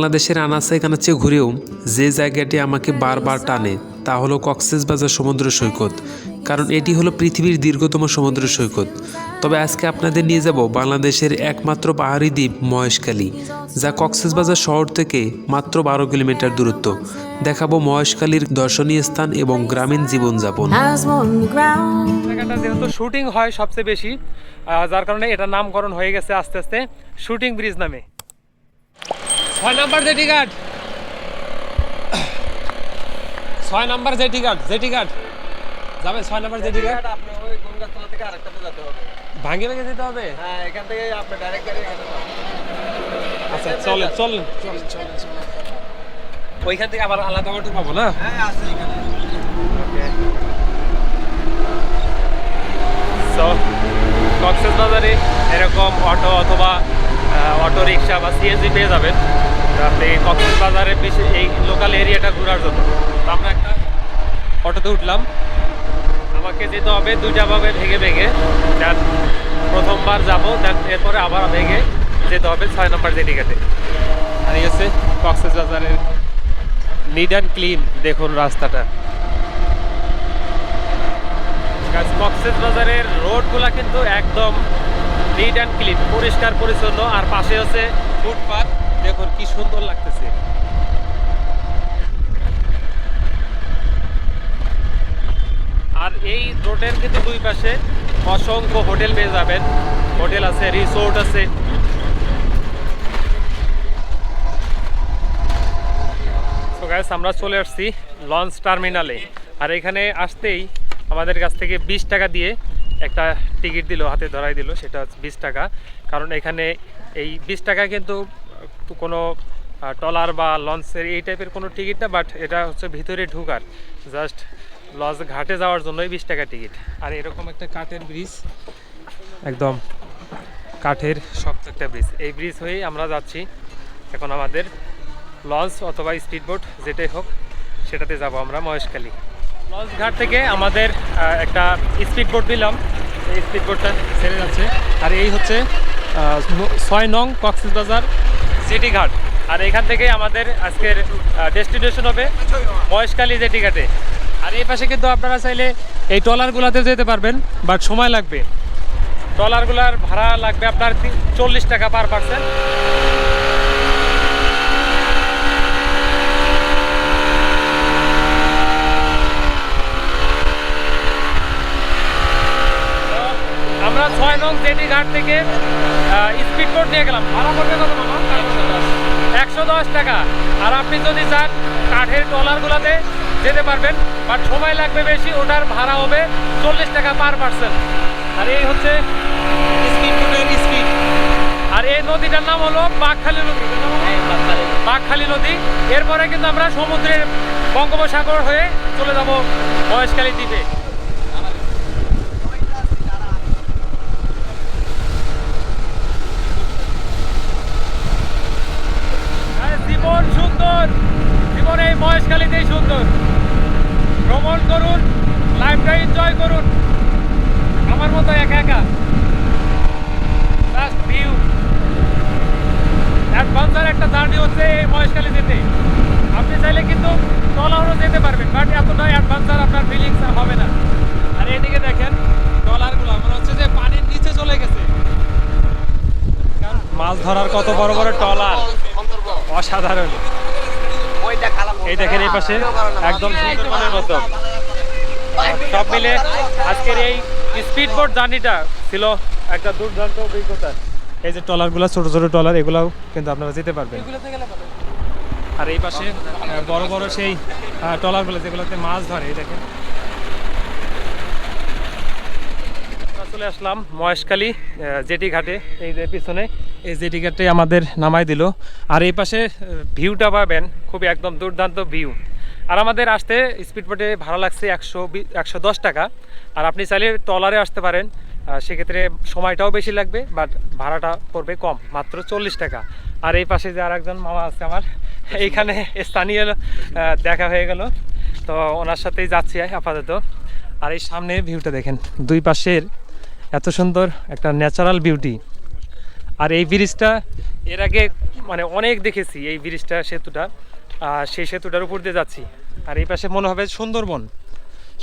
বাংলাদেশের আনাচে কানাচে ঘুরেও যে জায়গাটি আমাকে বারবার টানে তা হলো কক্সবাজার সমুদ্র সৈকত। কারণ এটি হলো পৃথিবীর দীর্ঘতম সমুদ্র সৈকত। তবে আজকে আপনাদের নিয়ে যাব বাংলাদেশের একমাত্র পাহাড়ি দ্বীপ মহেশখালী যা কক্সবাজার শহর থেকে মাত্র বারো কিলোমিটার দূরত্ব। দেখাবো মহেশখালীর দর্শনীয় স্থান এবং গ্রামীণ জীবনযাপন. জায়গাটা যেহেতু শুটিং হয় সবচেয়ে বেশি যার কারণে এটা নামকরণ হয়ে গেছে আস্তে আস্তে শুটিং ব্রিজ নামে। ছয় নাম্বার জেটি ঘাট ছয় নাম্বার জেটি ঘাট জেটি ঘাট যাবে ছয় নাম্বার জেটি ঘাট আপনি ওই গঙ্গাতলা থেকে আরেকটাতে যেতে হবে। ভাঙ্গে ভেঙে যেতে হবে? হ্যাঁ এখান থেকে আপনি ডাইরেক্ট গাড়ি এখানে। আচ্ছা চলে চল ওইখান থেকে আবার আলাদা অটো পাবো না? হ্যাঁ আছে এখানে। সো কক্সেস বাজারে এরকম অটো অথবা অটো রিক্সা বা সিএনজি পেয়ে যাবেন। আপনি কক্সেস বাজারে বেশি এই লোকাল এরিয়াটা ঘোরার জন্য। তো আমরা একটা অটোতে উঠলাম। আমাকে যেতে হবে দুইটা ভাবে ভেঙে ভেঙে। দেন প্রথমবার যাব, দেন এরপরে আবার ভেঙে যেতে হবে ছয় নম্বর জেটি ঘাটে আর হচ্ছে কক্সেস বাজারের নিড অ্যান্ড ক্লিন দেখুন রাস্তাটা। কক্সেস বাজারের রোডগুলা কিন্তু একদম নিট অ্যান্ড ক্লিন পরিষ্কার, পরিচ্ছন্ন। আর পাশে হচ্ছে ফুটপাথ দেখুন কি সুন্দর লাগতেছে। আর এই রোডের কিন্তু দুই পাশে অসংখ্য হোটেল পেয়ে যাবেন। হোটেল আছে রিসোর্ট আছে। আমরা চলে আসছি লঞ্চ টার্মিনালে। আর এখানে আসতেই আমাদের কাছ থেকে বিশ টাকা দিয়ে একটা টিকিট দিল, হাতে ধরাই দিল, সেটা বিশ টাকা। কারণ এখানে এই বিশ টাকা কিন্তু কোনো টলার বা লঞ্চের এই টাইপের কোনো টিকিট না বাট এটা হচ্ছে ভিতরে ঢুকার। জাস্ট লঞ্চ ঘাটে যাওয়ার জন্যই বিশ টাকা টিকিট। আর এরকম একটা কাঠের ব্রিজ একদম কাঠের শক্ত একটা ব্রিজ এই ব্রিজ হয়েই আমরা যাচ্ছি। এখন আমাদের লঞ্চ অথবা স্পিডবোট যেটাই হোক, সেটাতে যাব আমরা মহেশখালী। লঞ্চ ঘাট থেকে আমাদের একটা স্পিডবোট নিলাম। এই স্পিডবোটটা ছেড়ে যাচ্ছে। আর এই হচ্ছে ছয় নং কক্সবাজার জেটি ঘাট। আর এখান থেকে আমাদের আজকের ডেস্টিনেশন হবে মহেশখালী জেটি ঘাটে। আর এই পাশে কিন্তু আপনারা চাইলে এই ট্রলারগুলোতে যেতে পারবেন, বাট সময় লাগবে। ট্রলারগুলার ভাড়া লাগবে আপনার চল্লিশ টাকা পার পার্সেন্ট আমরা ছয় নং জেটি ঘাট থেকে স্পিড বোট নিয়ে গেলাম। ভাড়া পড়বে কত একশো দশ টাকা। আর আপনি যদি চান কাঠের ট্রলারগুলোতে যেতে পারবেন বাট সময় লাগবে বেশি, ওটার ভাড়া হবে চল্লিশ টাকা পার পার্সেন্ট আর এই হচ্ছে আর এই নদীটার নাম হলো বাঘখালী নদী। বাঘখালী নদী। এরপরে কিন্তু আমরা সমুদ্রের বঙ্গোপসাগর হয়ে চলে যাব মহেশখালী দ্বীপে আর জীবন সুন্দর জীবন এই মহেশখালীতেই সুন্দর। ভ্রমণ করুন লাইফটা এনজয় করুন। আমার মতো একা একা জাস্ট ভিউ অ্যাডভান্সার একটা জার্নি হচ্ছে এই মহেশখালী যেতে আপনি চাইলে কিন্তু ট্রলারও যেতে পারবেন বাট এতটা অ্যাডভান্সার আপনার ফিলিংস হবে না আর এদিকে দেখেন ট্রলারগুলো মনে হচ্ছে যে পানির নিচে চলে গেছে মাছ ধরার কত বড় বড় ট্রলার অসাধারণ এই পাশে একদম সুন্দরবনের মতো। সব মিলে আজকের এই স্পিড বোট জার্নিটা ছিল একটা দুর্দান্ত অভিজ্ঞতা। এই যে ট্রলারগুলো ছোট ছোট ট্রলার এগুলাও কিন্তু আপনারা যেতে পারবেন। আর এই পাশে বড় বড় সেই ট্রলারগুলো যেগুলোতে মাছ ধরে এই দেখেন আমরা চলে আসলাম মহেশখালী জেটি ঘাটে। এই যে পিছনে, এই জেটি ঘাটে আমাদের নামাই দিল। আর এই পাশে ভিউটা পাবেন খুবই একদম দুর্দান্ত ভিউ। আর আমাদের আসতে স্পিড স্পিডবোটে ভাড়া লাগছে একশো একশো দশ টাকা। আর আপনি চাইলে ট্রলারে আসতে পারেন। সেক্ষেত্রে সময়টাও বেশি লাগবে, বাট ভাড়াটা পড়বে কম, মাত্র চল্লিশ টাকা। আর এই পাশে যে আর একজন মামা আছে আমার, এইখানে স্থানীয় দেখা হয়ে গেল। তো ওনার সাথেই যাচ্ছি আপাতত। আর এই সামনে ভিউটা দেখেন, দুই পাশের এত সুন্দর একটা ন্যাচারাল বিউটি আর এই ব্রিজটা এর আগে মানে অনেক দেখেছি এই ব্রিজটা, সেতুটা। আর সেই সেতুটার উপর দিয়ে যাচ্ছি। আর এই পাশে মনে হবে সুন্দরবন।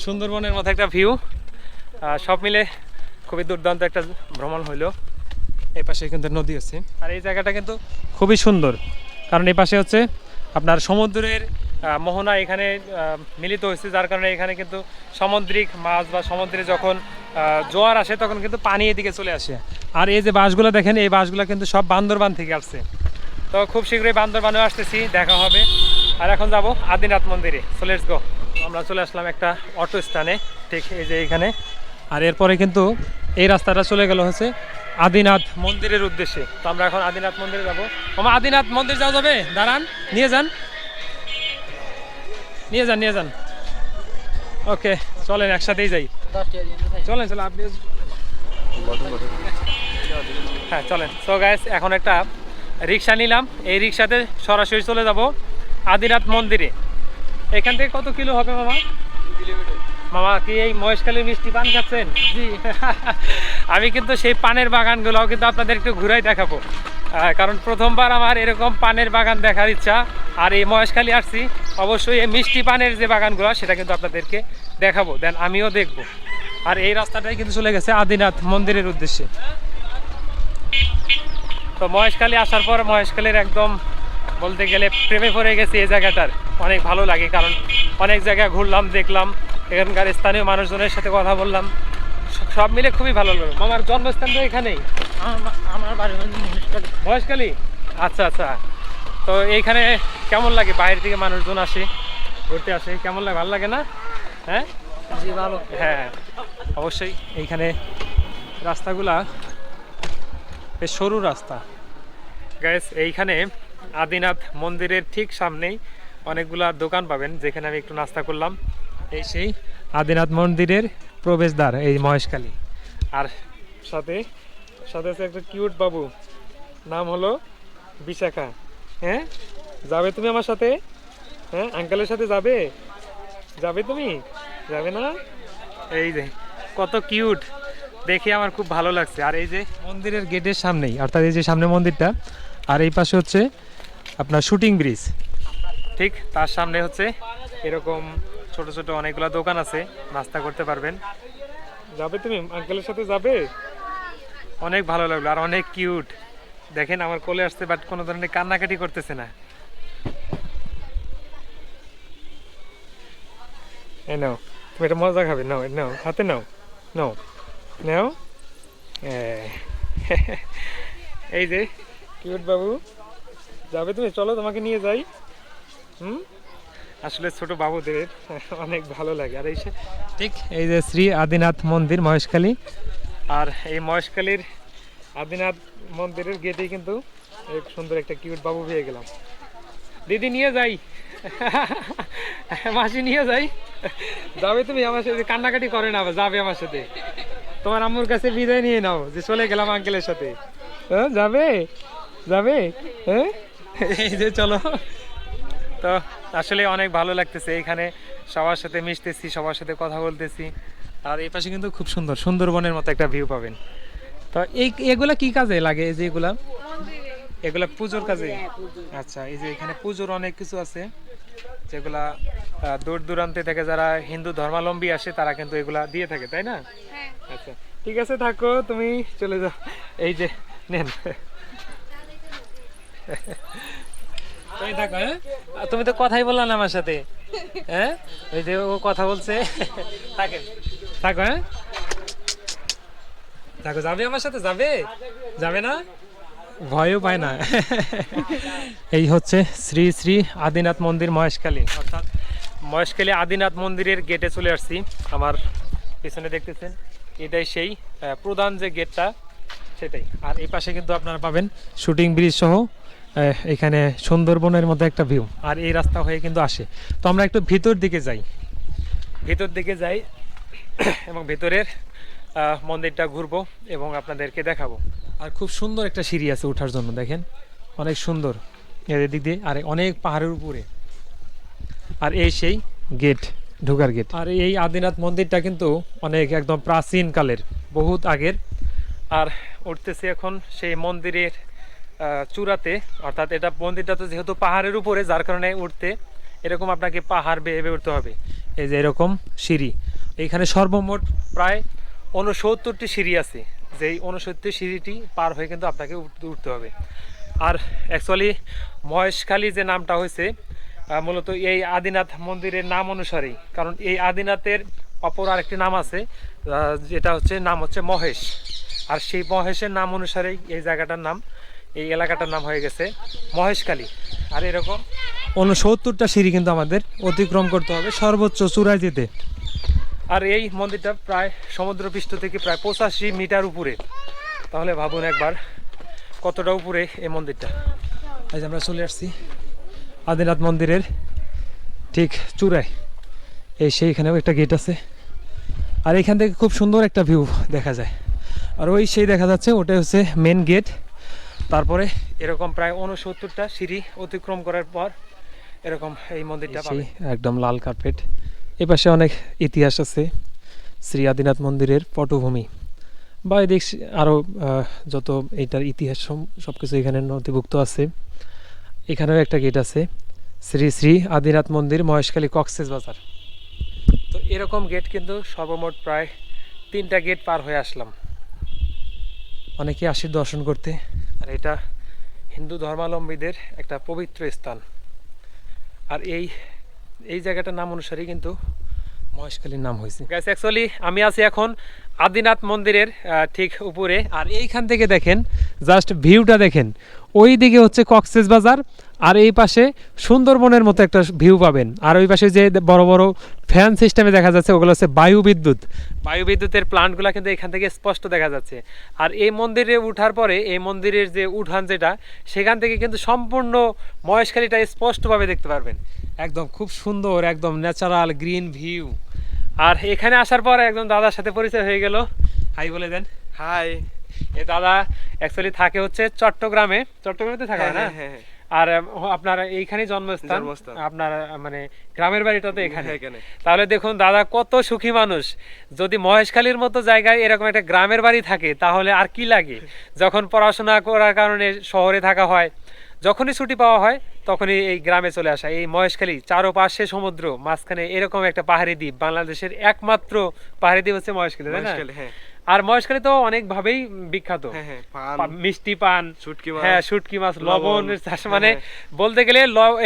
সুন্দরবনের মতো একটা ভিউ সব মিলে খুবই দুর্দান্ত একটা ভ্রমণ হইল। এই পাশে কিন্তু নদী আছে। আর এই জায়গাটা কিন্তু খুবই সুন্দর। কারণ এই পাশে হচ্ছে আপনার সমুদ্রের মোহনা এখানে মিলিত হয়েছে, যার কারণে এখানে কিন্তু সামুদ্রিক মাছ বা সমুদ্রে যখন জোয়ার আসে, তখন কিন্তু পানি এদিকে চলে আসে। আর এই যে বাসগুলো দেখেন, এই বাসগুলো কিন্তু সব বান্দরবান থেকে আসছে। তো খুব শীঘ্রই বান্দরবানেও আসতেছি, দেখা হবে। আর এখন যাব আদিনাথ মন্দিরে। সো লেটস গো আমরা চলে আসলাম একটা অটো স্থানে ঠিক এই যে এখানে। আর এরপরে কিন্তু এই রাস্তাটা চলে গেল হচ্ছে আদিনাথ মন্দিরের উদ্দেশ্যে। তো আমরা এখন আদিনাথ মন্দিরে যাব। মামা আদিনাথ মন্দির যাওয়া যাবে? দাঁড়ান, নিয়ে যান। নিয়ে যান নিয়ে যান। ওকে চলেন, একসাথেই যাই। চলেন চলেন, আপনি হ্যাঁ চলেন। সো গাইস এখন একটা রিক্সা নিলাম। এই রিক্সাতে সরাসরি চলে যাব আদিনাথ মন্দিরে। এখান থেকে কত কিলো হবে, মামা? মামা, কি এই মহেশখালীর মিষ্টি পান খাচ্ছেন? জি। আমি কিন্তু সেই পানের বাগানগুলোও কিন্তু আপনাদের একটু ঘুরাই দেখাবো। কারণ প্রথমবার আমার এরকম পানের বাগান দেখার ইচ্ছা। আর এই মহেশখালী আসছি, অবশ্যই এই মিষ্টি পানের যে বাগানগুলো, সেটা কিন্তু আপনাদেরকে দেখাবো, দেন আমিও দেখব। আর এই রাস্তাটাই কিন্তু চলে গেছে আদিনাথ মন্দিরের উদ্দেশ্যে। তো মহেশখালী আসার পর মহেশখালীর একদম বলতে গেলে প্রেমে পড়ে গেছে এই জায়গাটার। অনেক ভালো লাগে, কারণ অনেক জায়গায় ঘুরলাম, দেখলাম, এখানকার স্থানীয় মানুষজনের সাথে কথা বললাম। সব মিলে খুবই ভালো লাগল। মামার জন্মস্থান তো এখানেই। আমার বাড়ি আচ্ছা আচ্ছা। তো এইখানে কেমন লাগে? বাইরে থেকে মানুষজন আসে ঘুরতে আসে কেমন লাগে? ভালো লাগে না? হ্যাঁ? জি ভালো। হ্যাঁ অবশ্যই। এইখানে রাস্তাগুলা বেশ সরু রাস্তা। গ্যাস এইখানে আদিনাথ মন্দিরের ঠিক সামনেই অনেকগুলা দোকান পাবেন যেখানে আমি একটু নাস্তা করলাম। এই সেই আদিনাথ মন্দিরের প্রবেশদ্বার, এই মহেশখালী। আর সাথে সাথে আছে একটা কিউট বাবু। নাম হলো বিশাখা। হ্যাঁ? যাবে তুমি আমার সাথে? হ্যাঁ? আঙ্কেলের সাথে যাবে? যাবে তুমি? যাবে না? এই যে, কত কিউট দেখে আমার খুব ভালো লাগছে। আর এই যে মন্দিরের গেটের সামনেই, অর্থাৎ এই যে সামনে মন্দিরটা, আর এই পাশে হচ্ছে আপনার শুটিং ব্রিজ ঠিক, তার সামনে হচ্ছে এরকম ছোট ছোট অনেকগুলো দোকান আছে নাস্তা করতে পারবেন। যাবে তুমি? আঙ্কেলের সাথে যাবে? অনেক ভালো লাগল আর অনেক কিউট দেখেন আমার কোলে আসছে বাট কোনো ধরনের কান্নাকাটি করতেছে না। এই নাও তুমি এটা মজা খাবে নাও নাও হাতে নাও নাও নাও। এই যে কিউট বাবু। যাবে তুমি? চলো তোমাকে নিয়ে যাই। হুম? আসলে ছোট বাবুদের অনেক ভালো লাগে। আর এই ঠিক এই যে শ্রী আদিনাথ মন্দির মহেশখালী। আর এই মহেশখালীর আদিনাথ মন্দিরের গেটেই কিন্তু সুন্দর একটা কিউট বাবু পেয়ে গেলাম। দিদি নিয়ে যাই। মাসি নিয়ে যাই। যাবে তুমি আমার সাথে কান্নাকাটি করে না যাবে আমার সাথে। তোমার আম্মুর কাছে বিদায় নিয়ে নাও যে চলে গেলাম আঙ্কেলের সাথে। হ্যাঁ যাবে? যাবে? হ্যাঁ? এই যে চলো। তো আসলে অনেক ভালো লাগতেছে। এখানে সবার সাথে মিশতেছি সবার সাথে কথা বলতেছি। আর এই পাশে কিন্তু খুব সুন্দর সুন্দরবনের মতো একটা ভিউ পাবেন। তো এই এগুলা কি কাজে লাগে এই যে এগুলা? এগুলা পুজোর কাজে? আচ্ছা এই যে এখানে পুজোর অনেক কিছু আছে। যেগুলা দূর দূরান্তে থেকে যারা হিন্দু ধর্মাবলম্বী আসে তারা কিন্তু এগুলা দিয়ে থাকে তাই না? আচ্ছা ঠিক আছে থাকো তুমি চলে যাও। এই যে নেন। তুমি থাকো হ্যাঁ? তুমি তো কথাই বললা না আমার সাথে হ্যাঁ? ওই যে ও কথা বলছে। থাকেন। থাকো হ্যাঁ? থাকো, যাবে আমার সাথে? যাবে? যাবে না? ভয়ও পায় না। এই হচ্ছে শ্রী শ্রী আদিনাথ মন্দির মহেশখালী। অর্থাৎ মহেশখালী আদিনাথ মন্দিরের গেটে চলে আসছি। আমার পিছনে দেখতেছেন, এটাই সেই প্রধান যে গেটটা, সেটাই। আর এই পাশে কিন্তু আপনারা পাবেন শুটিং ব্রিজ সহ এখানে সুন্দরবনের মধ্যে একটা ভিউ আর এই রাস্তা হয়ে কিন্তু আসে। তো আমরা একটু ভিতর দিকে যাই। ভিতর দিকে যাই এবং ভেতরের মন্দিরটা ঘুরবো এবং আপনাদেরকে দেখাবো। আর খুব সুন্দর একটা সিঁড়ি আছে ওঠার জন্য, দেখেন। অনেক সুন্দর। এর দিক দিয়ে, আর অনেক পাহাড়ের উপরে। আর এই সেই গেট ঢোকার গেট আর এই আদিনাথ মন্দিরটা কিন্তু অনেক একদম প্রাচীন কালের, বহুত আগের। আর উঠতেছি এখন সেই মন্দিরের চূড়াতে, অর্থাৎ এটা মন্দিরটা তো যেহেতু পাহাড়ের উপরে, যার কারণে উঠতে এরকম আপনাকে পাহাড় বেয়ে বেয়ে উঠতে হবে। এই যে এরকম সিঁড়ি। এইখানে সর্বমোট প্রায় উনসত্তরটি সিঁড়ি আছে। যেই উনসত্তর সিঁড়িটি পার হয়ে কিন্তু আপনাকে উঠতে হবে। আর অ্যাকচুয়ালি মহেশখালী যে নামটা হয়েছে মূলত এই আদিনাথ মন্দিরের নাম অনুসারেই। কারণ এই আদিনাথের অপর আরেকটি নাম আছে যেটা হচ্ছে, নাম হচ্ছে মহেশ। আর সেই মহেশের নাম অনুসারেই এই জায়গাটার নাম। এই এলাকাটার নাম হয়ে গেছে মহেশখালী। আর এরকম উনসত্তরটা সিঁড়ি কিন্তু আমাদের অতিক্রম করতে হবে সর্বোচ্চ চূড়ায় যেতে আর এই মন্দিরটা প্রায় সমুদ্রপৃষ্ঠ থেকে প্রায় পঁচাশি মিটার উপরে। তাহলে ভাবুন একবার কতটা উপরে এই মন্দিরটা। আজ আমরা চলে আসছি আদিনাথ মন্দিরের ঠিক চূড়ায়। এই সেইখানেও একটা গেট আছে। আর এখান থেকে খুব সুন্দর একটা ভিউ দেখা যায়। আর ওই সেই দেখা যাচ্ছে ওটা হচ্ছে মেন গেট তারপরে এরকম প্রায় উনসত্তরটা সিঁড়ি অতিক্রম করার পর এরকম এই মন্দিরটা পাবে। একদম লাল কার্পেট। এ পাশে অনেক ইতিহাস আছে শ্রী আদিনাথ মন্দিরের পটভূমি। বা এদিক আরও যত এটার ইতিহাস সব কিছু এখানে নথিভুক্ত আছে। এখানেও একটা গেট আছে শ্রী শ্রী আদিনাথ মন্দির মহেশখালী কক্সেস বাজার। তো এরকম গেট কিন্তু সর্বমোট প্রায় তিনটা গেট পার হয়ে আসলাম। অনেকে আসে দর্শন করতে আর এটা হিন্দু ধর্মাবলম্বীদের একটা পবিত্র স্থান। আর এই এই জায়গাটার নাম অনুসারেই কিন্তু মহেশখালীর নাম হয়েছে। গ্যাস অ্যাকচুয়ালি আমি আছি এখন আদিনাথ মন্দিরের ঠিক উপরে। আর এইখান থেকে দেখেন জাস্ট ভিউটা দেখেন ওই দিকে হচ্ছে কক্সেস বাজার, আর এই পাশে সুন্দরবনের মতো একটা ভিউ পাবেন। আর ওই পাশে যে বড় বড় ফ্যান সিস্টেমে দেখা যাচ্ছে, ওগুলো হচ্ছে বায়ু বিদ্যুৎ। বায়ু বিদ্যুতের প্লান্টগুলো কিন্তু এখান থেকে স্পষ্ট দেখা যাচ্ছে। আর এই মন্দিরে উঠার পরে, এই মন্দিরের যে উঠান যেটা, সেখান থেকে কিন্তু সম্পূর্ণ মহেশখালীটা স্পষ্টভাবে দেখতে পারবেন। একদম খুব সুন্দর, একদম ন্যাচারাল গ্রিন ভিউ আর এখানে আসার পর একদম দাদার সাথে পরিচয় হয়ে গেল। হাই বলে দেন। হাই। এ দাদা অ্যাকচুয়ালি থাকে হচ্ছে চট্টগ্রামে। চট্টগ্রামে তো থাকে হ্যাঁ না? হ্যাঁ হ্যাঁ আর আপনার এইখানে জন্মস্থান। আপনার মানে গ্রামের বাড়িটা তো এখানে। তাহলে দেখুন দাদা কত সুখী মানুষ। যদি মহেশখালীর মতো জায়গায় এরকম একটা গ্রামের বাড়ি থাকে তাহলে আর কি লাগে? যখন পড়াশোনা করার কারণে শহরে থাকা হয় যখনই ছুটি পাওয়া হয় তখনই এই গ্রামে চলে আসা। এই মহেশখালী চারোপাশে সমুদ্র মাঝখানে এরকম একটা পাহাড়ি দ্বীপ বাংলাদেশের একমাত্র পাহাড়ি দ্বীপ হচ্ছে মহেশখালী তাই না? হ্যাঁ। আর মহেশখালী তো অনেকভাবেই বিখ্যাত। হ্যাঁ হ্যাঁ মিষ্টি পান হ্যাঁ শুটকি মাছ লবণ। লবণের চাষ মানে। বলতে গেলে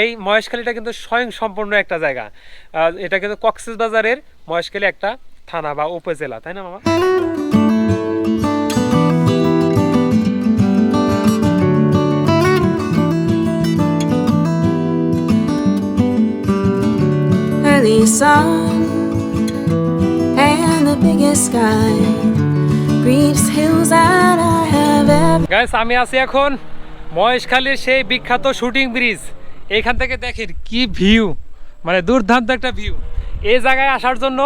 এই মহেশখালীটা কিন্তু স্বয়ং সম্পূর্ণ একটা জায়গা। আহ, এটা কিন্তু কক্সেস বাজারের মহেশখালী একটা থানা বা উপজেলা তাই না মামা? Early sun and the biggest sky breathes hills that I have ever guys আমি আছি এখন মহেশখালীর সেই বিখ্যাত শুটিং ব্রিজ এইখান থেকে দেখেন কি ভিউ মানে দুর্দান্ত একটা ভিউ এই জায়গায় আসার জন্য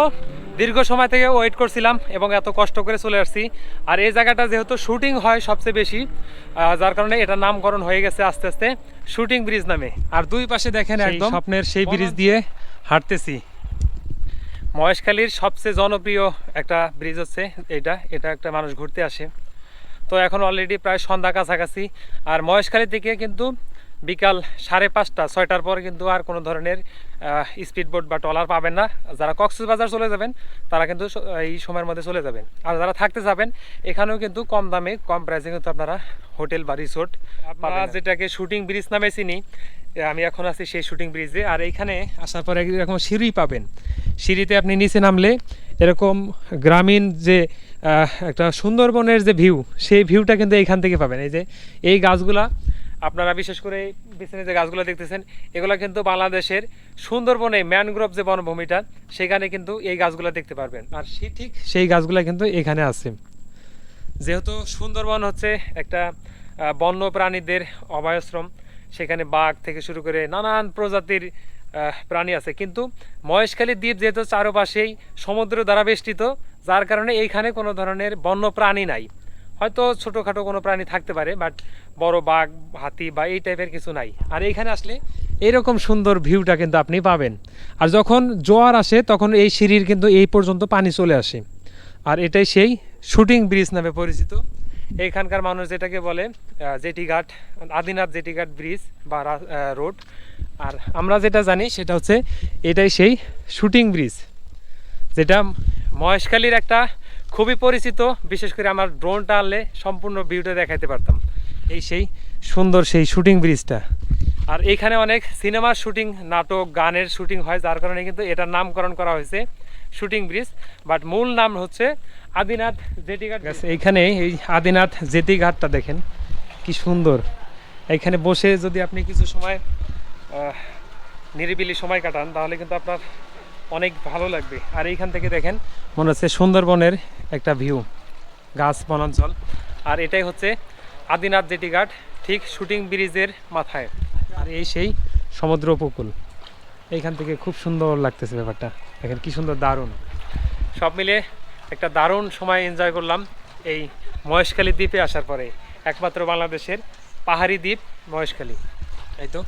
দীর্ঘ সময় থেকে ওয়েট করছিলাম এবং এত কষ্ট করে চলে আসছি। আর এই জায়গাটা যেহেতু শুটিং হয় সবচেয়ে বেশি যার কারণে এটা নামকরণ হয়ে গেছে আস্তে আস্তে শুটিং ব্রিজ নামে। আর দুই পাশে দেখেন একদম স্বপ্নের সেই ব্রিজ দিয়ে হাঁটতেছি। মহেশখালীর সবচেয়ে জনপ্রিয় একটা ব্রিজ হচ্ছে এটা। এটা একটা মানুষ ঘুরতে আসে। তো এখন অলরেডি প্রায় সন্ধ্যা কাছাকাছি। আর মহেশখালী থেকে কিন্তু বিকাল সাড়ে পাঁচটা ছয়টার পর কিন্তু আর কোনো ধরনের স্পিড বোট বা ট্রলার পাবেন না। যারা কক্সবাজার চলে যাবেন তারা কিন্তু এই সময়ের মধ্যে চলে যাবেন। আর যারা থাকতে যাবেন এখানেও কিন্তু কম দামে কম প্রাইসে কিন্তু আপনারা হোটেল বা রিসোর্ট আপনারা যেটাকে শুটিং ব্রিজ নামে চিনি আমি এখন আছি সেই শুটিং ব্রিজে আর এইখানে আসার পরে এরকম সিঁড়ি পাবেন। সিঁড়িতে আপনি নিচে নামলে এরকম গ্রামীণ যে একটা সুন্দরবনের যে ভিউ সেই ভিউটা কিন্তু এইখান থেকে পাবেন। এই যে, এই গাছগুলা, আপনারা বিশেষ করে পিছনে যে গাছগুলো দেখতেছেন, এগুলো কিন্তু বাংলাদেশের সুন্দরবনে ম্যানগ্রোভ যে বনভূমিটা, সেখানে কিন্তু এই গাছগুলো দেখতে পারবেন। আর সে ঠিক সেই গাছগুলো কিন্তু এখানে আছে। যেহেতু সুন্দরবন হচ্ছে একটা বন্য প্রাণীদের অভয়াশ্রম সেখানে বাঘ থেকে শুরু করে নানান প্রজাতির প্রাণী আছে। কিন্তু মহেশখালী দ্বীপ যেহেতু চারপাশেই সমুদ্র দ্বারা বেষ্টিত, যার কারণে এইখানে কোনো ধরনের বন্য প্রাণী নাই। হয়তো ছোটোখাটো কোনো প্রাণী থাকতে পারে, বাট বড় বাঘ, হাতি বা এই টাইপের কিছু নাই। আর এইখানে আসলে এইরকম সুন্দর ভিউটা কিন্তু আপনি পাবেন। আর যখন জোয়ার আসে, তখন এই সিঁড়ির কিন্তু এই পর্যন্ত পানি চলে আসে। আর এটাই সেই শুটিং ব্রিজ নামে পরিচিত। এইখানকার মানুষ যেটাকে বলে জেটিঘাট, আদিনাথ জেটিঘাট ব্রিজ বা রোড। আর আমরা যেটা জানি সেটা হচ্ছে এটাই সেই শুটিং ব্রিজ, যেটা মহেশখালীর একটা খুবই পরিচিত, বিশেষ করে আমার ড্রোনটা আনলে সম্পূর্ণ ভিউটা দেখাতে পারতাম। এই সেই সুন্দর সেই শুটিং ব্রিজটা। আর এইখানে অনেক সিনেমার শুটিং, নাটক, গানের শুটিং হয়, যার কারণে কিন্তু এটার নামকরণ করা হয়েছে। শুটিং ব্রিজ, বাট মূল নাম হচ্ছে আদিনাথ জেটিঘাট এইখানে এই আদিনাথ জেটিঘাটটা দেখেন, কি সুন্দর। এইখানে বসে যদি আপনি কিছু সময় নিরিবিলি সময় কাটান, তাহলে কিন্তু আপনার অনেক ভালো লাগবে। আর এইখান থেকে দেখেন, মনে হচ্ছে সুন্দরবনের একটা ভিউ, গাছ বনাঞ্চল আর এটাই হচ্ছে আদিনাথ জেটিঘাট ঠিক শুটিং ব্রিজের মাথায়। আর এই সেই সমুদ্র উপকূল, এইখান থেকে খুব সুন্দর লাগতেছে ব্যাপারটা। দেখেন কি সুন্দর দারুণ। সব মিলে একটা দারুণ সময় এনজয় করলাম এই মহেশখালী দ্বীপে আসার পরে। একমাত্র বাংলাদেশের পাহাড়ি দ্বীপ মহেশখালী। তাই তো।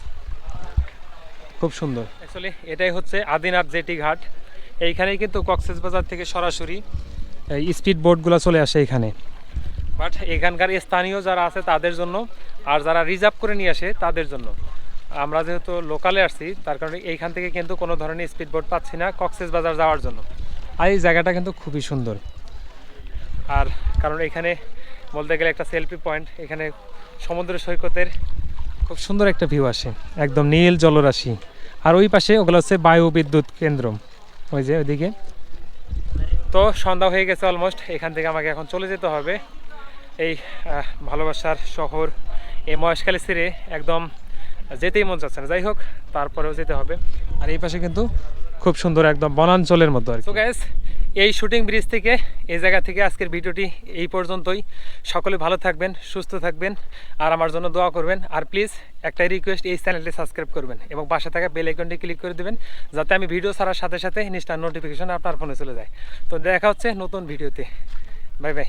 খুব সুন্দর। অ্যাকচুয়ালি এটাই হচ্ছে আদিনাথ জেটি ঘাট। এইখানেই কিন্তু কক্সেস বাজার থেকে সরাসরি এই স্পিড বোটগুলো চলে আসে এখানে। বাট এখানকার স্থানীয় যারা আছে তাদের জন্য আর যারা রিজার্ভ করে নিয়ে আসে তাদের জন্য। আমরা যেহেতু লোকালে আসছি তার কারণে এইখান থেকে কিন্তু কোনো ধরনের স্পিড বোট পাচ্ছি না কক্সেস বাজার যাওয়ার জন্য। আর এই জায়গাটা কিন্তু খুবই সুন্দর। আর কারণ এখানে বলতে গেলে একটা সেলফি পয়েন্ট এখানে সমুদ্র সৈকতের খুব সুন্দর একটা ভিউ আসে একদম নীল জলরাশি। আর ওই পাশে ওগুলো হচ্ছে বায়ু বিদ্যুৎ কেন্দ্র। ওই যে ওইদিকে। তো সন্ধ্যা হয়ে গেছে অলমোস্ট এখান থেকে আমাকে এখন চলে যেতে হবে। এই ভালোবাসার শহর এই মহেশখালী ছেড়ে একদম যেতেই মন চাচ্ছে না। যাই হোক, তারপরেও যেতে হবে। আর এই পাশে কিন্তু খুব সুন্দর একদম বনাঞ্চলের মতো আর গ্যাস এই শুটিং ব্রিজ থেকে, এই জায়গা থেকে আজকের ভিডিওটি এই পর্যন্তই। সকলে ভালো থাকবেন, সুস্থ থাকবেন, আর আমার জন্য দোয়া করবেন। আর প্লিজ একটাই রিকোয়েস্ট এই চ্যানেলটি সাবস্ক্রাইব করবেন এবং পাশে থাকা বেল আইকনটি ক্লিক করে দেবেন, যাতে আমি ভিডিও ছাড়ার সাথে সাথে ইনস্টার নোটিফিকেশন আপনার ফোনে চলে যায়। তো দেখা হচ্ছে নতুন ভিডিওতে। Bye bye